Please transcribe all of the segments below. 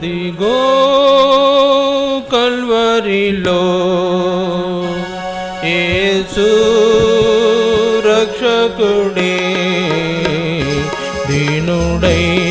దిగో కల్వరిలో. ఏసు రక్షకుడే దీనుడై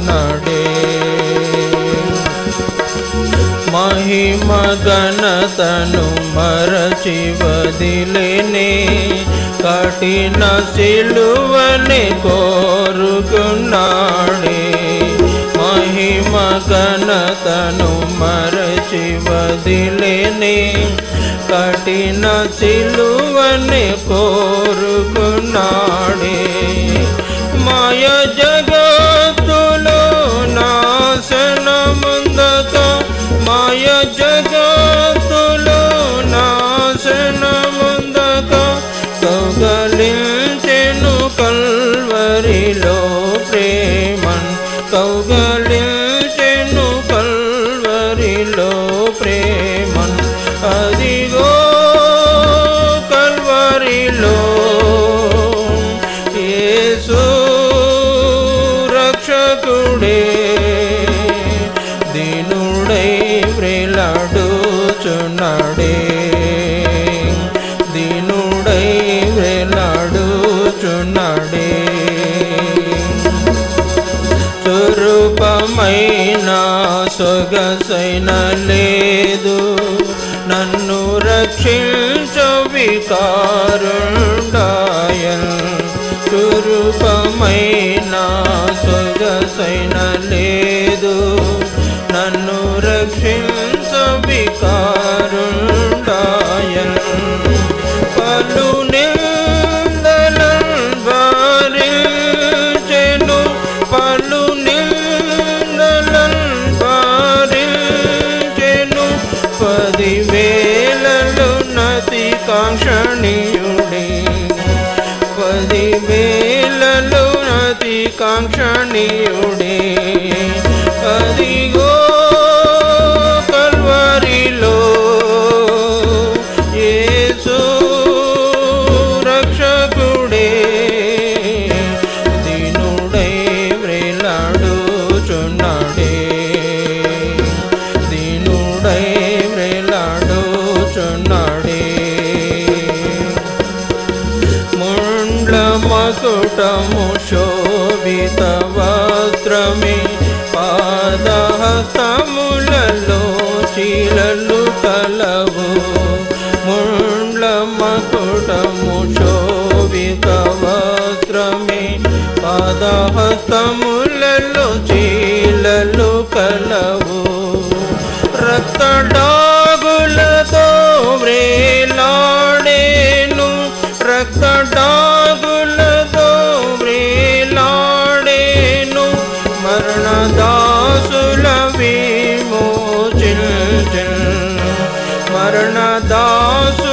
వ్రేలాడుచున్నాడే మహిమ ఘనతను మరచి వదిలేనే కఠిన సిలువని కోరుకున్నాడే. మహిమ ఘనతను మరచి వదిలేనే కఠిన సిలువని కోరుకున్నాడే. మాయ వ్రేలాడుచున్నాడే దీనుడై వ్రేలాడుచున్నాడే స్వరూపమైన సొగసైన లేదు. నన్ను రక్షించవికారుండాయన్ స్వరూపమైన సొగసైన లేదు. నన్ను రక్షించ పదివేలలో నతి కాంక్షణీయుడే అదిగో కల్వరిలో ఏసు రక్షకుడే. దీనుడై వ్రేలాడుచున్నాడే. దీనుడై వ్రేలాడుచున్నాడే. మకుటము శోభిత వస్త్రమే పాదహస్తములలో చీలలు కలవు. ముండ్ల మకుటము శోభిత వస్త్రమే పాదహస్తములలో చీలలు కలవు. రక్తడాగులతో स मरणदासु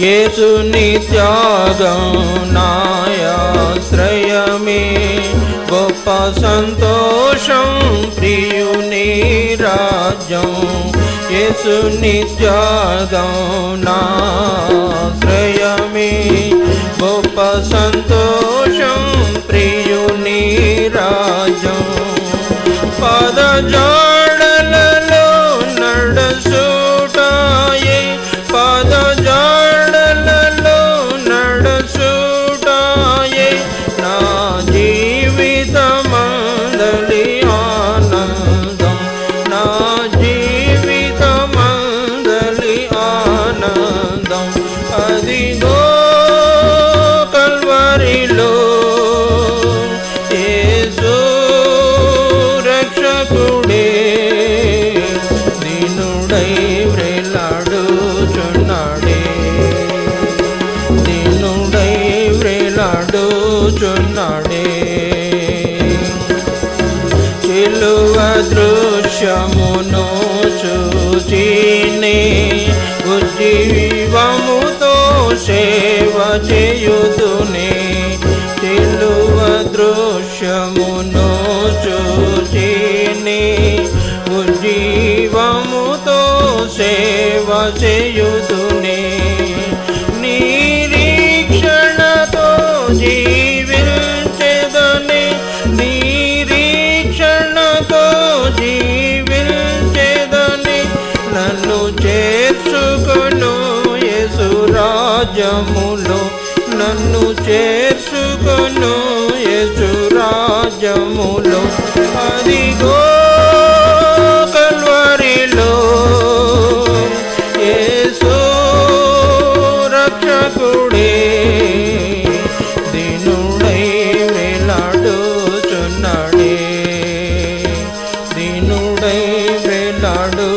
యేసుని త్యాగం నాయాశ్రయమే. గొప్ప సంతోషం ప్రియుని రాజ్యం. యేసుని త్యాగం నాశ్రయమే గొప్ప సంతోషం ప్రియుని రాజ్యం. పదజాడలలో నిలువ దృశ్యమును చూచిని ఉజ్జీవముతో సేవ చేయుదుని. నిలువ దృశ్యమును చూచిని ఉజ్జీవముతో సేవ చేయుదు రాజ్యములో నన్ను చేర్చుకొను యేసు రాజ్యములో అదిగో కల్వరిలో యేసు రక్షకుడే దీనుడై వేలాడుచున్నాడే. దీనుడై వేలాడుచున్నాడే.